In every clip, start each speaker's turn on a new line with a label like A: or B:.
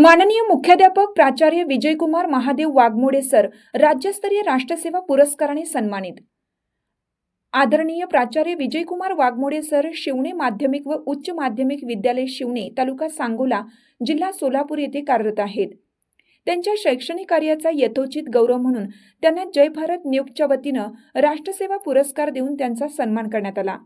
A: माननीय मुख्याध्यापक प्राचार्य विजयकुमार महादेव वाघमोडे सर राज्यस्तरीय राष्ट्रसेवा पुरस्काराने सन्मानित. आदरणीय प्राचार्य विजयकुमार वाघमोडे सर शिवणे माध्यमिक व उच्च माध्यमिक विद्यालय शिवणे तालुका सांगोला जिल्हा सोलापूर येथे कार्यरत आहेत. त्यांच्या शैक्षणिक कार्याचा यथोचित गौरव म्हणून त्यांना जय भारत नियुक्तच्या वतीनं राष्ट्रसेवा पुरस्कार देऊन त्यांचा सन्मान करण्यात आला.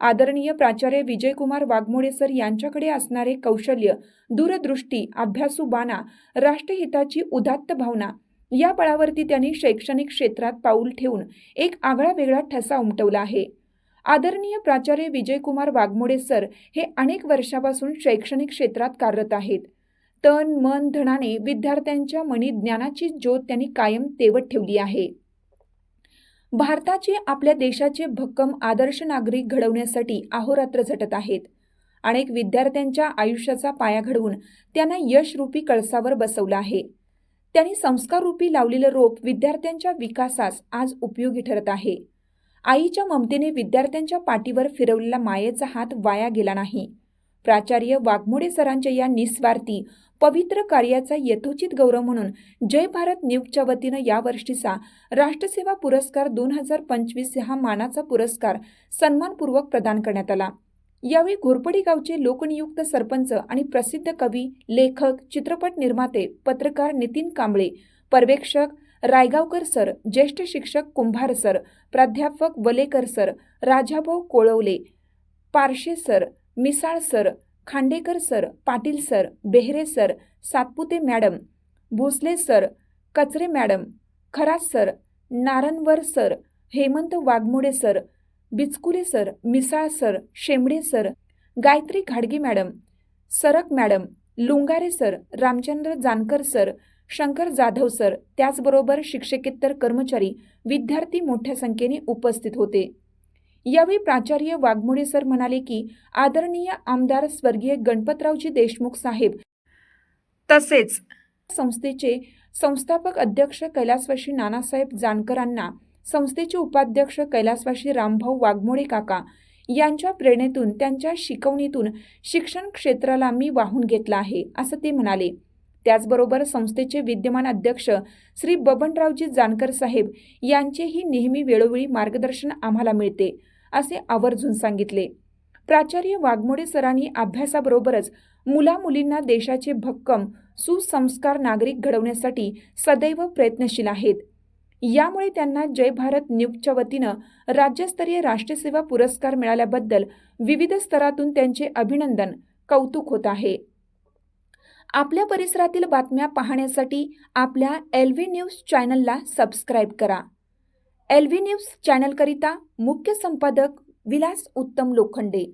A: आदरणीय प्राचार्य विजयकुमार वाघमोडे सर यांच्याकडे असणारे कौशल्य दूरदृष्टी अभ्यासू बाणा राष्ट्रहिताची उदात्त भावना या बळावरती त्यांनी शैक्षणिक क्षेत्रात पाऊल ठेवून एक आगळा वेगळा ठसा उमटवला आहे. आदरणीय प्राचार्य विजयकुमार वाघमोडे सर हे अनेक वर्षापासून शैक्षणिक क्षेत्रात कार्यरत आहेत. तन मन धनाने विद्यार्थ्यांच्या मनी ज्ञानाची ज्योत त्यांनी कायम तेवत ठेवली आहे. भारताचे आपल्या देशाचे भक्कम आदर्श नागरिक घडवण्यासाठी अहोरात्र झटत आहेत. अनेक विद्यार्थ्यांच्या आयुष्याचा पाया घडवून त्यांना यशरूपी कळसावर बसवलं आहे. त्यांनी संस्काररूपी लावलेलं रोप विद्यार्थ्यांच्या विकासास आज उपयोगी ठरत आहे. आईच्या ममतेने विद्यार्थ्यांच्या पाठीवर फिरवलेला मायेचा हात वाया गेला नाही. प्राचार्य वाघमोडे सरांच्या या निस्वार्थी पवित्र कार्याचा यथोचित गौरव म्हणून जय भारत न्यूजच्या वतीनं यावर्षीचा राष्ट्रसेवा पुरस्कार दोन हजार पंचवीस हा मानाचा पुरस्कार सन्मानपूर्वक प्रदान करण्यात आला. यावेळी घोरपडी गावचे लोकनियुक्त सरपंच आणि प्रसिद्ध कवी लेखक चित्रपट निर्माते पत्रकार नितीन कांबळे पर्यवेक्षक रायगावकर सर ज्येष्ठ शिक्षक कुंभार सर प्राध्यापक Walekar sir Rajabhau Kolwale Parshe sir Misal sir Khandekar sir Patil sir Behere sir Satpute madam Bhosale sir Kachare madam Kharas sir Narnavar sir Hemant Waghmode sir Bichkule sir Misal sir Shembade sir Gayatri घाडगे madam Sarak madam Lungare sir Ramchandra Jankar sir Shankar Jadhav sir त्याचबरोबर शिक्षकेतर कर्मचारी विद्यार्थी मोठ्या संख्येने उपस्थित होते. यावेळी प्राचार्य वाघमोडे सर म्हणाले की आदरणीय आमदार स्वर्गीय गणपतरावजी देशमुख साहेब तसेच संस्थेचे संस्थापक अध्यक्ष कैलासवासी नानासाहेब जानकरांना संस्थेचे उपाध्यक्ष कैलासवासी रामभाऊ वाघमोडे काका यांच्या प्रेरणेतून त्यांच्या शिकवणीतून शिक्षण क्षेत्राला मी वाहून घेतला आहे असं ते म्हणाले. त्याचबरोबर संस्थेचे विद्यमान अध्यक्ष श्री बबनरावजी जानकर साहेब यांचेही नेहमी वेळोवेळी मार्गदर्शन आम्हाला मिळते. असे आवर्जून सांगितले. प्राचार्य वाघमोडे सरांनी अभ्यासाबरोबरच मुलामुलींना देशाचे भक्कम सुसंस्कार नागरिक घडवण्यासाठी सदैव प्रयत्नशील आहेत. यामुळे त्यांना जय भारत न्यूजच्या वतीनं राज्यस्तरीय राष्ट्रसेवा पुरस्कार मिळाल्याबद्दल विविध स्तरातून त्यांचे अभिनंदन कौतुक होत आहे. आपल्या परिसरातील बातम्या पाहण्यासाठी आपल्या एल व्ही न्यूज चॅनलला सबस्क्राईब करा. एल व्ही न्यूज चॅनलकरिता मुख्य संपादक विलास उत्तम लोखंडे.